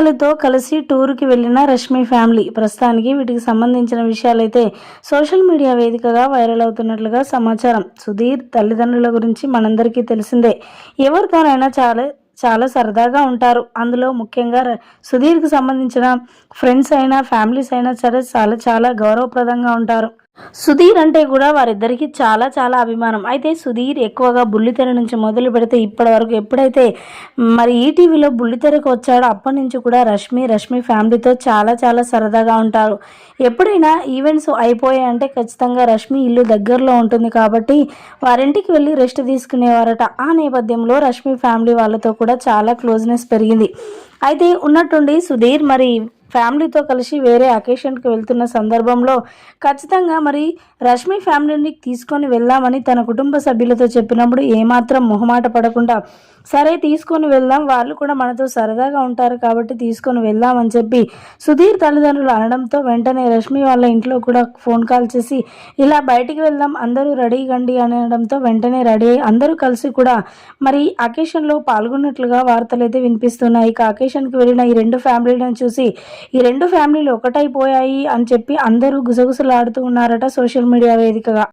స్నేహితులతో కలిసి టూర్కి వెళ్ళిన రష్మి ఫ్యామిలీ. ప్రస్తుతానికి వీటికి సంబంధించిన విషయాలైతే సోషల్ మీడియా వేదికగా వైరల్ అవుతున్నట్లుగా సమాచారం. సుధీర్ తల్లిదండ్రుల గురించి మనందరికీ తెలిసిందే. ఎవరితోనైనా చాలా చాలా సరదాగా ఉంటారు. అందులో ముఖ్యంగా ర- సుధీర్కి సంబంధించిన ఫ్రెండ్స్ అయినా ఫ్యామిలీస్ అయినా సరే చాలా చాలా గౌరవప్రదంగా ఉంటారు. సుధీర్ అంటే కూడా వారిద్దరికి చాలా చాలా అభిమానం. అయితే సుధీర్ ఎక్కువగా బుల్లితెర నుంచి మొదలు పెడితే ఇప్పటి వరకు ఎప్పుడైతే మరి ఈటీవీలో బుల్లితెరకు వచ్చాడో అప్పటి నుంచి కూడా రష్మి రష్మి ఫ్యామిలీతో చాలా చాలా సరదాగా ఉంటారు. ఎప్పుడైనా ఈవెంట్స్ అయిపోయాయంటే ఖచ్చితంగా రష్మి ఇల్లు దగ్గరలో ఉంటుంది కాబట్టి వారింటికి వెళ్ళి రెస్ట్ తీసుకునేవారట. ఆ నేపథ్యంలో రష్మి ఫ్యామిలీ వాళ్ళతో కూడా చాలా క్లోజ్నెస్ పెరిగింది. అయితే ఉన్నట్టుండి సుధీర్ మరి ఫ్యామిలీతో కలిసి వేరే అకేషన్కి వెళ్తున్న సందర్భంలో ఖచ్చితంగా మరి రష్మి ఫ్యామిలీని తీసుకొని వెళ్దామని తన కుటుంబ సభ్యులతో చెప్పినప్పుడు ఏమాత్రం మొహమాట పడకుండా సరే తీసుకొని వెళ్దాం. వాళ్ళు కూడా మనతో సరదాగా ఉంటారు కాబట్టి తీసుకొని వెళ్దామని చెప్పి సుధీర్ తల్లిదండ్రులు అనడంతో వెంటనే రష్మి వాళ్ళ ఇంట్లో కూడా ఫోన్ కాల్ చేసి ఇలా బయటికి వెళ్దాం. అందరూ రెడీ గండి అనడంతో వెంటనే రెడీ అయ్యి అందరూ కలిసి కూడా మరి అకేషన్లో పాల్గొన్నట్లుగా వార్తలు అయితే వినిపిస్తున్నాయి. ఇక అకేషన్కి వెళ్ళిన ఈ రెండు ఫ్యామిలీలను చూసి ఈ రెండు ఫ్యామిలీలు ఒకటైపోయాయి అని చెప్పి అందరూ గుసగుసలాడుతూ ఉన్నారట సోషల్ మీడియా వేదికగా.